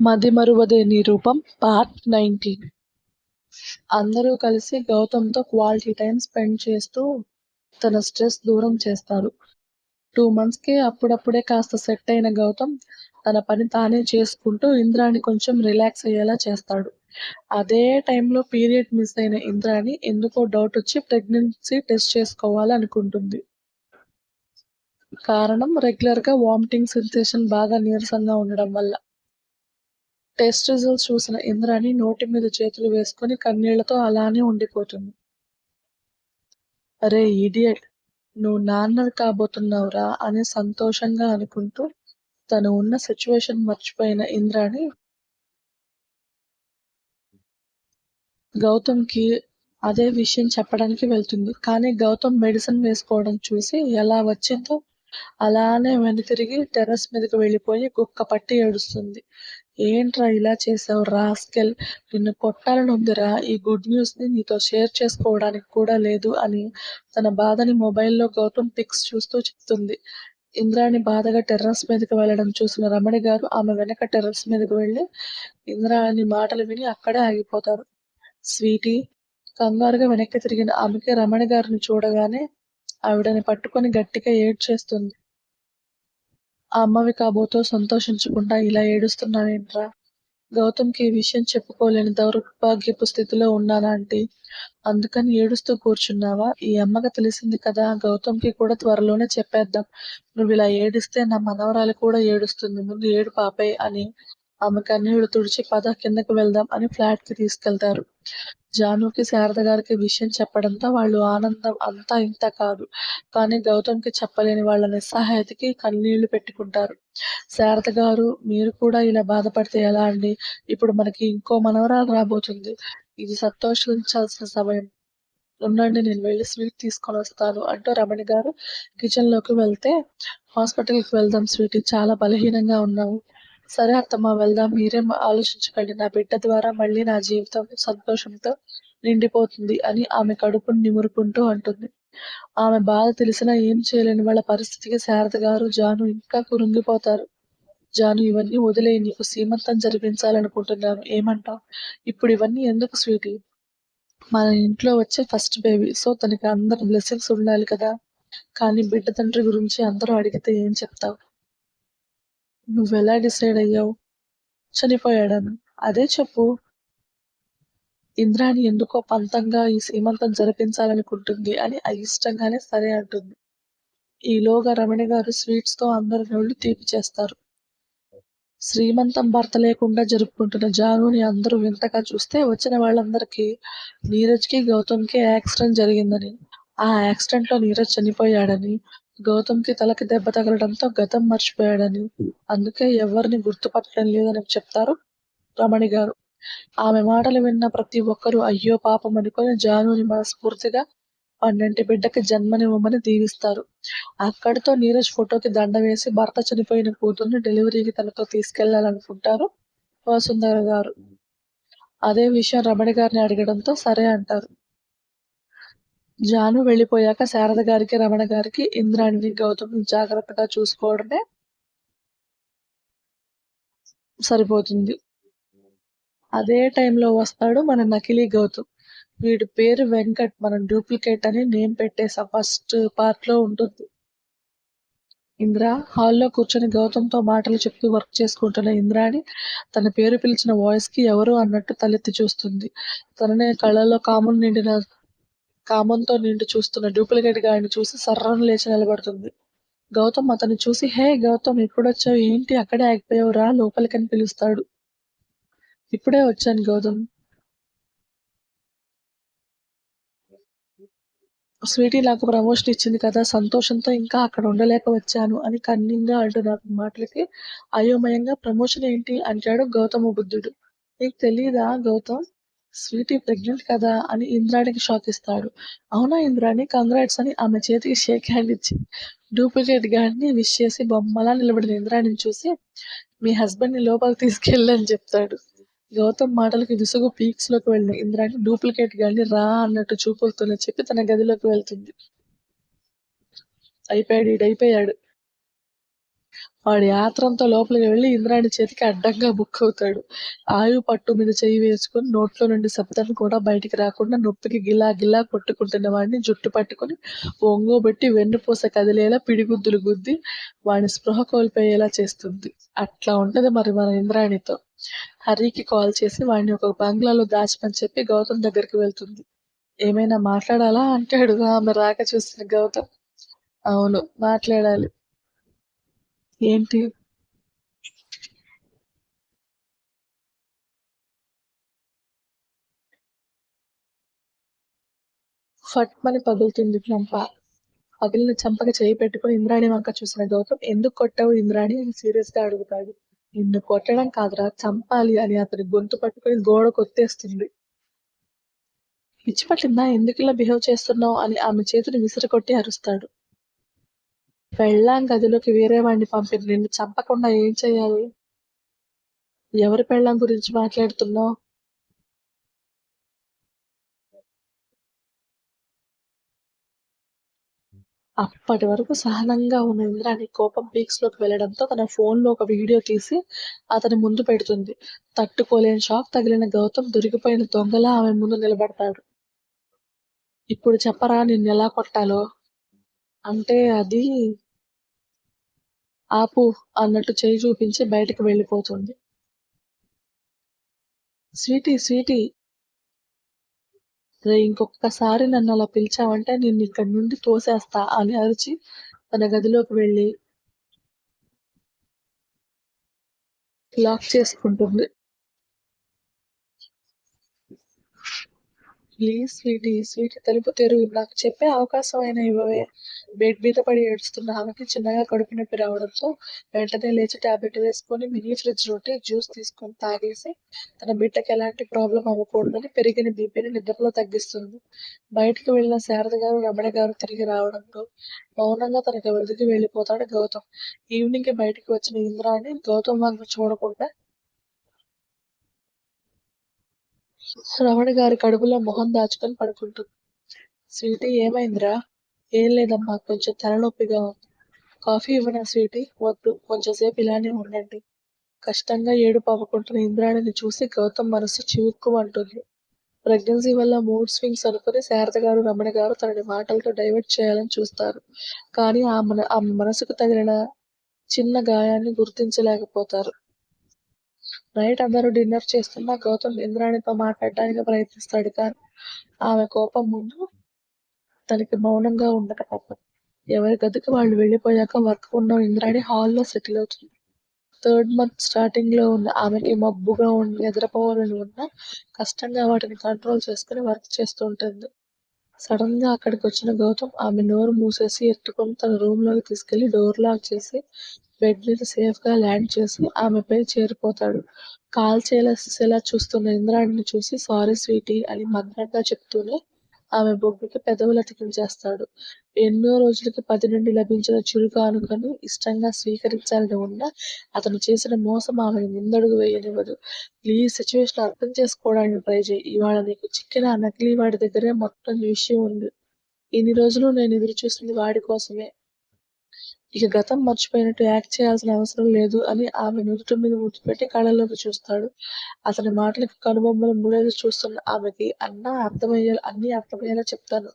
మదిమరువదే రూపం part nineteen. అందరూ కలిసి గౌతమ్తో క్వాలిటీ టైం స్పెండ్ చేస్తూ తన స్ట్రెస్ దూరం చేస్తారు. టూ మంత్స్కి అప్పుడప్పుడే కాస్త సెట్ అయిన గౌతమ్ తన పని తానే చేసుకుంటూ ఇంద్రాని కొంచెం రిలాక్స్ అయ్యేలా చేస్తాడు. అదే టైంలో పీరియడ్ మిస్ అయిన ఇంద్రాని ఎందుకో డౌట్ వచ్చి ప్రెగ్నెన్సీ టెస్ట్ చేసుకోవాలి అనుకుంటుంది. కారణం రెగ్యులర్గా వామిటింగ్ సెన్సేషన్ బాగా నీరసంగా ఉండడం వల్ల. టెస్ట్ రిజల్ట్స్ చూసిన ఇంద్రాణి నోటి మీద చేతులు వేసుకుని కన్నీళ్ళతో అలానే ఉండిపోతుంది. అరే ఇడియట్! నువ్వు నాన్నవి కాబోతున్నావురా అని సంతోషంగా అనుకుంటూ తను ఉన్న సిచ్యువేషన్ మర్చిపోయిన ఇంద్రాణి గౌతమ్కి అదే విషయం చెప్పడానికి వెళ్తుంది. కానీ గౌతమ్ మెడిసిన్ వేసుకోవడం చూసి ఎలా వచ్చిందో అలానే వెనుతిరిగి టెర్రస్ మీదకి వెళ్ళిపోయి కుక్క పట్టి ఏడుస్తుంది. ఏంట్రా ఇలా చేసావు రాస్కెల్ నిన్ను కొట్టాలని ఉందిరా. ఈ గుడ్ న్యూస్ని నీతో షేర్ చేసుకోవడానికి కూడా లేదు అని తన బాధని మొబైల్లో గౌతమ్ పిక్స్ చూస్తూ చెప్తుంది. ఇంద్రాని బాధగా టెర్రస్ మీదకి వెళ్ళడం చూసిన రమణి గారు ఆమె వెనక టెర్రస్ మీదకి వెళ్ళి ఇంద్రాని మాటలు విని అక్కడే ఆగిపోతారు. స్వీటీ కంగారుగా వెనక్కి తిరిగిన ఆమెకి రమణి గారిని చూడగానే ఆవిడని పట్టుకొని గట్టిగా ఏడ్ చేస్తుంది ఆ అమ్మవి కాబోతో సంతోషించకుండా ఇలా ఏడుస్తున్నావేంట్రా? గౌతమ్కి ఈ విషయం చెప్పుకోలేని దౌర్భాగ్యపు స్థితిలో ఉన్నానా అందుకని ఏడుస్తూ కూర్చున్నావా? ఈ అమ్మకి తెలిసింది కదా గౌతమ్కి కూడా త్వరలోనే చెప్పేద్దాం. నువ్వు ఇలా ఏడిస్తే నా మనవరాలు కూడా ఏడుస్తుంది. ముందు ఏడు పాపే అని ఆమె కన్నీళ్ళు తుడిచి పద కిందకి వెళ్దాం అని ఫ్లాట్కి తీసుకెళ్తారు. జానుకి శారద గారికి విషయం చెప్పడంతో వాళ్ళు ఆనందం అంతా ఇంత కాదు. కానీ గౌతమ్కి చెప్పలేని వాళ్ళ నిస్సహాయతకి కన్నీళ్ళు పెట్టుకుంటారు. శారద గారు మీరు కూడా ఇలా బాధపడితే ఎలా అండి? ఇప్పుడు మనకి ఇంకో మనవరాలు రాబోతుంది. ఇది సంతోషించాల్సిన సమయం. ఉండండి నేను వెళ్ళి స్వీట్ తీసుకొని వస్తాను అంటూ రమణి గారు కిచెన్లోకి వెళ్తే హాస్పిటల్కి వెళ్దాం స్వీట్ చాలా బలహీనంగా ఉన్నాము సరే అత్తమ్మ వెళ్దాం. మీరేం ఆలోచించకండి. నా బిడ్డ ద్వారా మళ్ళీ నా జీవితం సంతోషంతో నిండిపోతుంది అని ఆమె కడుపును నిమురుకుంటూ అంటుంది. ఆమె బాధ తెలిసినా ఏం చేయలేని వాళ్ళ పరిస్థితికి శారద గారు జాను ఇంకా కురుంగిపోతారు జాను ఇవన్నీ వదిలే నీకు సీమంతం జరిపించాలనుకుంటున్నాను. ఏమంటావు? ఇప్పుడు ఇవన్నీ ఎందుకు స్వీటీ? మన ఇంట్లో వచ్చే ఫస్ట్ బేబీ సో తనకి అందరు బ్లెస్సింగ్స్ ఉండాలి కదా. కానీ బిడ్డ తండ్రి గురించి అందరూ అడిగితే ఏం చెప్తావు? నువ్వెలా డిసైడ్ అయ్యావు? చనిపోయాడని. అదే చెప్పు. ఇంద్రాణి ఎందుకో పంతంగా ఈ సీమంతం జరిపించాలనుకుంటుంది అని అయిష్టంగానే సరే అంటుంది. ఈలోగా రమణి గారు స్వీట్స్తో అందరి నోళ్ళు తీపి చేస్తారు. శ్రీమంతం భర్త లేకుండా జరుపుకుంటున్న జానుని అందరూ వింతగా చూస్తే వచ్చిన వాళ్ళందరికీ నీరజ్కి గౌతమ్కి యాక్సిడెంట్ జరిగిందని ఆ యాక్సిడెంట్లో నీరజ్ చనిపోయాడని గౌతమ్కి తలకి దెబ్బ తగలడంతో గతం మర్చిపోయాడని అందుకే ఎవరిని గుర్తుపట్టడం లేదని చెప్తారు రమణి గారు. ఆమె మాటలు విన్న ప్రతి ఒక్కరూ అయ్యో పాపం అనుకొని జానుని మనస్ఫూర్తిగా పన్నెంటి బిడ్డకి జన్మనివ్వమని దీవిస్తారు. అక్కడితో నీరజ్ ఫోటోకి దండ వేసి భర్త చనిపోయిన కూతుర్ని డెలివరీకి తనతో తీసుకెళ్ళాలనుకుంటారు వసుంధర గారు. అదే విషయం రమణి గారిని అడగడంతో సరే అంటారు. జాను వెళ్ళిపోయాక శారద గారికి రమణ గారికి ఇంద్రాణిని గౌతమ్ జాగ్రత్తగా చూసుకోవడమే సరిపోతుంది. అదే టైంలో వస్తాడు మన నకిలీ గౌతమ్. వీడి పేరు వెంకట్ మనం డూప్లికేట్ అని నేమ్ పెట్టేసా ఫస్ట్ పార్ట్లో ఉంటుంది. ఇంద్ర హాల్లో కూర్చొని గౌతమ్తో మాటలు చెప్తూ వర్క్ చేసుకుంటున్న ఇంద్రాని తన పేరు పిలిచిన వాయిస్కి ఎవరు అన్నట్టు తలెత్తి చూస్తుంది. తననే కళ్ళలో కాములు నిండిన కామంతో నిండి చూస్తున్న డూప్లికేట్ గాయని చూసి సర్రను లేచి నిలబడుతుంది. గౌతమ్ అతన్ని చూసి హే గౌతమ్ ఎప్పుడొచ్చావు? ఏంటి? అక్కడే ఆగిపోయావు రా లోపలికని పిలుస్తాడు. ఇప్పుడే వచ్చాను గౌతమ్. స్వీటీ నాకు ప్రమోషన్ ఇచ్చింది కదా సంతోషంతో ఇంకా అక్కడ ఉండలేక వచ్చాను అని కన్నింగా అంటున్న మాటలకి. అయోమయంగా ప్రమోషన్ ఏంటి? అంటాడు గౌతమ బుద్ధుడు. నీకు తెలియదా గౌతమ్? స్వీటీ ప్రెగ్నెంట్ కదా అని ఇంద్రాణికి షాక్ ఇస్తాడు. అవునా ఇంద్రాణి? కంగ్రాట్స్ అని ఆమె చేతికి షేక్ హ్యాండ్ ఇచ్చి డూప్లికేట్ గాడిని విష్ చేసి బొమ్మలా నిలబడిన ఇంద్రాణిని చూసి మీ హస్బెండ్ని లోపలికి తీసుకెళ్ళని చెప్తాడు. గౌతమ్ మాటలకి విసుగు పీక్స్లోకి వెళ్ళిన ఇంద్రాణి డూప్లికేట్ గాడిని రా అన్నట్టు చూపులతోనే చెప్పి తన గదిలోకి వెళ్తుంది. అయిపోయాడు ఈడైపోయాడు వాడి ఆత్రంతో లోపలికి వెళ్ళి ఇంద్రాణి చేతికి అడ్డంగా బుక్ అవుతాడు. ఆయు పట్టు మీద చెయ్యి వేసుకుని నోట్లో నుండి శబ్దం కూడా బయటికి రాకుండా నొప్పికి గిలా గిలా కొట్టుకుంటున్న వాడిని జుట్టు పట్టుకుని ఒంగోబెట్టి వెన్నుపూస కదిలేలా పిడిగుద్దులు గుద్ది వాడిని స్పృహ కోల్పోయేలా చేస్తుంది. అట్లా ఉంటది మరి మన ఇంద్రాణితో. హరికి కాల్ చేసి వాడిని ఒక బంగ్లాలో దాచమని చెప్పి గౌతమ్ దగ్గరికి వెళ్తుంది. ఏమైనా మాట్లాడాలా? అంటాడు. ఆమె రాక చూసిన గౌతమ్. అవును మాట్లాడాలి. ఏంటి? ఫట్మని పగులుతుంది చంప పగిలిన చంపక చేయి పెట్టుకుని ఇంద్రాణి వంక చూసిన గౌతమ్ ఎందుకు కొట్టావు ఇంద్రాణి? అని సీరియస్గా అడుగుతాడు. నిన్ను కొట్టడం కాదురా చంపాలి అని అతని గొంతు పట్టుకుని గోడ కొత్తేస్తుంది పిచ్చి పట్టిందా? ఎందుకు ఇలా బిహేవ్ చేస్తున్నావు? అని ఆమె చేతిని విసిరకొట్టి అరుస్తాడు. పెళ్ళాం గదిలోకి వేరే వాడిని పంపిన నిన్ను చంపకుండా ఏం చేయాలి? ఎవరి పెళ్ళాం గురించి మాట్లాడుతున్నావు? అప్పటి వరకు సహనంగా ఉన్న ఇంద్రాణి కోపం పీక్స్లోకి వెళ్ళడంతో తన ఫోన్లో ఒక వీడియో తీసి అతని ముందు పెడుతుంది. తట్టుకోలేని షాక్ తగిలిన గౌతమ్ దొరికిపోయిన దొంగలా ఆమె ముందు నిలబడతాడు. ఇప్పుడు చెప్పరా నిన్ను ఎలా కొట్టాలో? అంటే అది ఆపు అన్నట్టు చేయి చూపించి బయటకు వెళ్ళిపోతుంది. Sweetie sweetie. రే ఇంకొకసారి నన్ను అలా పిలిచావంటే నేను ఇక్కడి నుండి తోసేస్తా అని అరిచి తన గదిలోకి వెళ్ళి లాక్ చేసుకుంటుంది. ప్లీజ్ స్వీటీ స్వీటీ తలుపు తెరువు. నాకు చెప్పే అవకాశం అయినా ఇవ్వవే. బెడ్ మీద పడి ఏడుస్తున్న ఆమెకి చిన్నగా కడుపు నొప్పి రావడంతో వెంటనే లేచి టాబ్లెట్ వేసుకొని మినీ ఫ్రిడ్జ్ నుండి జ్యూస్ తీసుకొని తాగేసి తన బిడ్డకి ఎలాంటి ప్రాబ్లం అవ్వకూడదని పెరిగిన బీపీని నిద్రలో తగ్గిస్తుంది. బయటకు వెళ్ళిన శారద గారు రమణ గారు తిరిగి రావడంతో మౌనంగా తన గదికి వెళ్ళిపోతాడు గౌతమ్. ఈవినింగ్కి బయటకు వచ్చిన ఇంద్రాని గౌతమ్ వంక చూడకుండా శ్రవణ్ గారి కడుపులో మొహం దాచుకొని పడుకుంటుంది. స్వీటీ ఏమైందిరా? ఏం లేదమ్మా కొంచెం తలనొప్పిగా ఉంది. కాఫీ ఇవ్వనా స్వీటీ? వద్దు కొంచెంసేపు ఇలానే ఉండండి. కష్టంగా ఏడుపు అవ్వకుంటున్న ఇంద్రాణిని చూసి గౌతమ్ మనసు చివుక్కుమంటుంది. ప్రెగ్నెన్సీ వల్ల మూడ్ స్వింగ్స్ అనుకుని శారద గారు రమణ గారు తనని మాటలతో డైవర్ట్ చేయాలని చూస్తారు. కానీ ఆమె ఆమె మనసుకు తగిలిన చిన్న గాయాన్ని గుర్తించలేకపోతారు. నైట్ అందరూ డిన్నర్ చేస్తున్న గౌతమ్ ఇంద్రాణితో మాట్లాడడానికి ప్రయత్నిస్తాడు కానీ ఆమె కోపం ముందు తనకి మౌనంగా ఉండక తప్పదు ఎవరి గదికి వాళ్ళు వెళ్ళిపోయాక వర్క్ ఉన్న ఇంద్రాణి హాల్లో సెటిల్ అవుతుంది. థర్డ్ మంత్ స్టార్టింగ్లో ఉన్న ఆమెకి మబ్బుగా ఉండి నిద్రపోవాలని ఉన్న కష్టంగా వాటిని కంట్రోల్ చేసుకుని వర్క్ చేస్తూ ఉంటుంది. సడన్గా అక్కడికి వచ్చిన గౌతమ్ ఆమె నోరు మూసేసి ఎత్తుకొని తన రూమ్లోకి తీసుకెళ్ళి డోర్ లాక్ చేసి బెడ్ సేఫ్గా సేఫ్గా ల్యాండ్ చేసి ఆమెపై చేరిపోతాడు. కాల్చేసేలా చూస్తున్న ఇంద్రాణిని చూసి సారీ స్వీటీ అని మగ్నంగా చెప్తూనే ఆమె బొగ్గుకి పెదవులు అతికించేస్తాడు. ఎన్నో రోజులకి పది నుండి లభించిన చురుకు అనుకని ఇష్టంగా స్వీకరించాలని ఉన్నా అతను చేసిన మోసం ఆమెను ముందడుగు వేయనివ్వదు. ప్లీజ్ సిచ్యువేషన్ అర్థం చేసుకోవడానికి ట్రై చేయి ఇవాళ నీకు చిక్కిన ఆ నకిలీ వాడి దగ్గరే మొత్తం విషయం ఉంది. ఇన్ని రోజులు నేను ఎదురు చూసింది వాడి కోసమే. ఇక గతం మర్చిపోయినట్టు యాక్ట్ చేయాల్సిన అవసరం లేదు అని ఆమె నుదుట మీద ముద్దుపెట్టి కళ్ళలోకి చూస్తాడు. అతని మాటలకి కనుబొమ్మలు ముడేసి చూస్తున్న ఆమెకి అన్నా అర్థమయ్యేలా అన్ని అర్థమయ్యేలా చెప్తాను.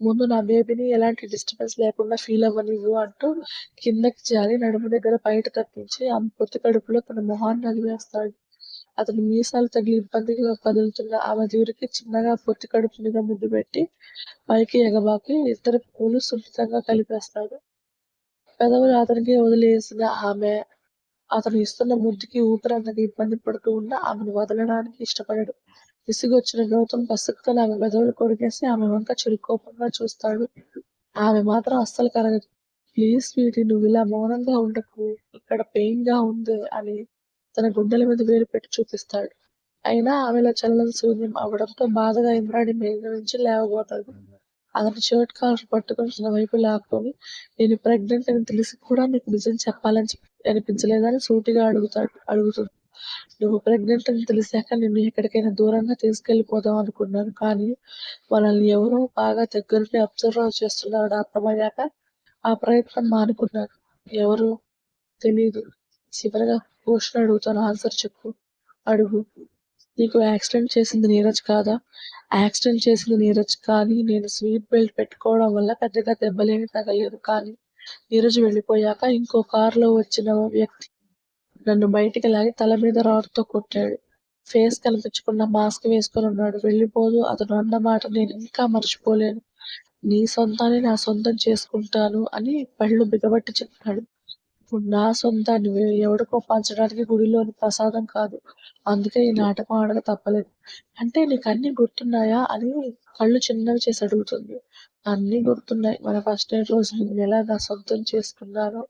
ముందు నా బేబీని ఎలాంటి డిస్టర్బెన్స్ లేకుండా ఫీల్ అవ్వనివ్వు అంటూ కిందకి జారి నడుము దగ్గర బయట తప్పించి ఆమె పొత్తి కడుపులో తన మొహాన్ని నలివేస్తాడు అతని మీసాలు తగిలి ఇబ్బందిగా కదులుతున్న ఆమె దూరికి చిన్నగా పొత్తి కడుపు మీద ముద్దు పెట్టి పైకి ఎగబాకి ఇద్దరు పూలు సున్నితంగా కలిపేస్తాడు. పెదవులు అతనికి వదిలేసిన ఆమె. అతను ఇస్తున్న ముద్దుకి ఊపిరందక ఇబ్బంది పడుతూ ఉన్న ఆమెను వదలడానికి ఇష్టపడడు. విసిగొచ్చిన గౌతమ్ పసుక్కుని ఆమె పెదవులు కొడిగేసి ఆమె వంక చురుకోపంగా చూస్తాడు. ఆమె మాత్రం అస్సలు కరగదు. ప్లీజ్ స్వీటీ నువ్వు ఇలా మౌనంగా ఉండకు. ఇక్కడ పెయిన్గా ఉంది అని తన గుండెల మీద వేలు పెట్టి చూపిస్తాడు. అయినా ఆమెలో చలనం శూన్యం అవడంతో బాధగా ఇంద్రాణి మీద నుంచి లేవబోతాడు. అతని షర్ట్ కాలర్ పట్టుకొని తన వైపు లాక్కొని నేను ప్రెగ్నెంట్ అని తెలిసి కూడా నీకు నిజం చెప్పాలని అనిపించలేదని సూటిగా అడుగుతాడు అడుగుతుంది. నువ్వు ప్రెగ్నెంట్ అని తెలిసాక నిన్ను ఎక్కడికైనా దూరంగా తీసుకెళ్ళిపోదాం అనుకున్నాను. కానీ మనల్ని ఎవరో బాగా దగ్గరుండి అబ్జర్వ్ చేస్తున్నాడు అర్థమయ్యాక ఆ ప్రయత్నం మానుకున్నాను. ఎవరు తెలియదు చివరిగా క్వశ్చన్ అడుగుతాను. ఆన్సర్ చెప్పు. అడుగు. నీకు యాక్సిడెంట్ చేసింది నీరజ్ కాదా? యాక్సిడెంట్ చేసింది నీరజ్ కానీ నేను స్వీట్ బెల్ట్ పెట్టుకోవడం వల్ల పెద్దగా దెబ్బలేమి తగలేదు కానీ నీరజ్ వెళ్ళిపోయాక ఇంకో కారులో వచ్చిన వ్యక్తి నన్ను బయటికి లాగి తల మీద రాడ్తో కొట్టాడు. ఫేస్ కనిపించకుండా మాస్క్ వేసుకొని ఉన్నాడు. వెళ్ళిపోదు. అతను అన్న మాట నేను ఇంకా మర్చిపోలేను. నీ సొంతాన్ని నా సొంతం చేసుకుంటాను అని పళ్ళు బిగబట్టి చెప్పాడు. నా సొంతాన్ని వే- ఎవడికో పంచడానికి గుడిలోని ప్రసాదం కాదు. అందుకే ఈ నాటకం ఆడక తప్పలేదు. అంటే నీకు అన్ని గుర్తున్నాయా అని కళ్ళు చిన్నవి చేసి అడుగుతుంది. అన్ని గుర్తున్నాయి. మన ఫస్ట్ నైట్ రోజు నేను ఎలా నా సొంతం చేసుకున్నానో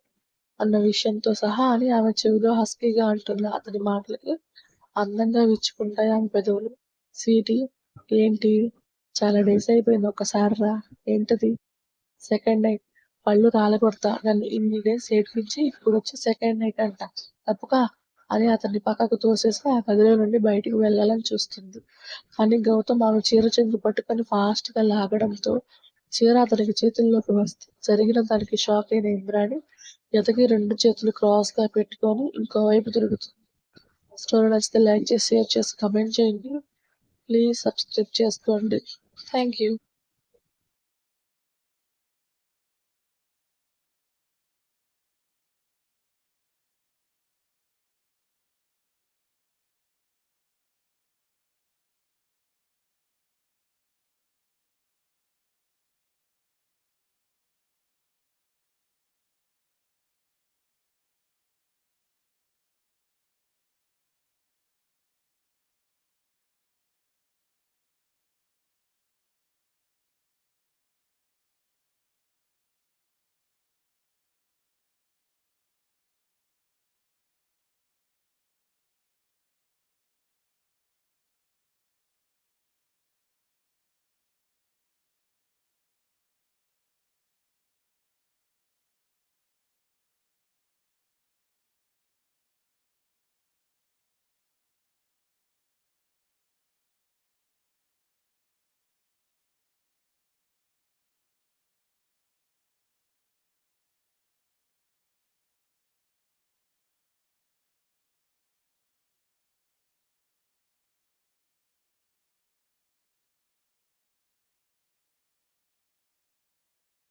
అన్న విషయంతో సహా అని ఆమె చెవిలో హస్కీగా అంటుంది. అతని మాటలకి అందంగా విచ్చుకుంటాయి ఆమె పెదవులు. స్వీటీ ఏంటి? చాలా డేస్ అయిపోయింది. ఒకసారి రా. ఏంటది? Second night. పళ్ళు రాలగొడతా. నన్ను ఇన్ని డేస్ ఏడిపించి ఇప్పుడు వచ్చి సెకండ్ నైట్ అంట. తప్పుగా? అని అతన్ని పక్కకు తోసేసి ఆ గదిలో నుండి బయటికి వెళ్ళాలని చూస్తుంది. కానీ గౌతమ్ ఆమె చీర చెంగు పట్టుకొని ఫాస్ట్గా లాగడంతో చీర అతనికి చేతుల్లోకి వస్తే జరిగిన దానికి షాక్ అయిన ఇంద్రాణి ఎతకి రెండు చేతులు క్రాస్గా పెట్టుకొని ఇంకోవైపు తిరుగుతుంది. స్టోరీ నచ్చితే లైక్ చేసి షేర్ చేసి కమెంట్ చేయండి. ప్లీజ్ సబ్స్క్రైబ్ చేసుకోండి. Thank you